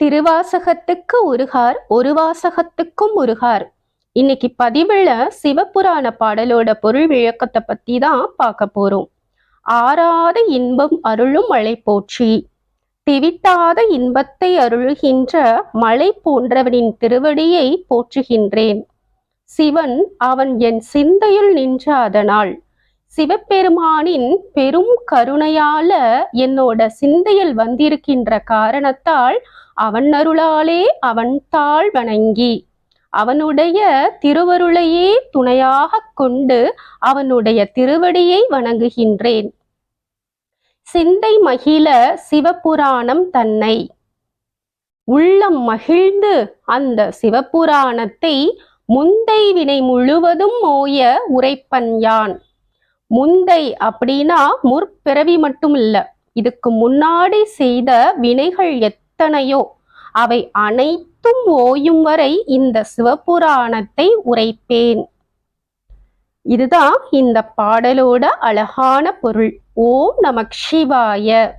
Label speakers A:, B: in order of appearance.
A: திருவாசகத்துக்கு உருகார் ஒரு வாசகத்துக்கும் உருகார். இன்னைக்கு பதிவுல சிவபுராண பாடலோட பொருள் விளக்கத்தை பத்தி தான் பார்க்க போறோம். ஆறாத இன்பம் அருளும் மழை போற்றி. திவிட்டாத இன்பத்தை அருளுகின்ற மலை போன்றவனின் திருவடியை போற்றுகின்றேன். சிவன் அவன் என் சிந்தையில் நின்ற அதனால். சிவபெருமானின் பெரும் கருணையால என்னோட சிந்தையில் வந்திருக்கின்ற காரணத்தால் அவன் அருளாலே அவன் தாழ் வணங்கி அவனுடைய திருவருளையே துணையாக கொண்டு அவனுடைய திருவடியை வணங்குகின்றேன். சிந்தை மகிழ சிவபுராணம் தன்னை. உள்ளம் மகிழ்ந்து அந்த சிவபுராணத்தை முந்தை வினை முழுவதும் மோய உரைப்பன் யான். முந்தை அப்படின்னா முற்பிறவி மட்டும் இல்ல இதுக்கு முன்னாடி செய்த வினைகள் எத்தனையோ? அவை அனைத்தும் ஓயும் வரை இந்த சிவபுராணத்தை உரைப்பேன். இதுதான் இந்த பாடலோட அழகான பொருள். ஓம் நமக் சிவாய.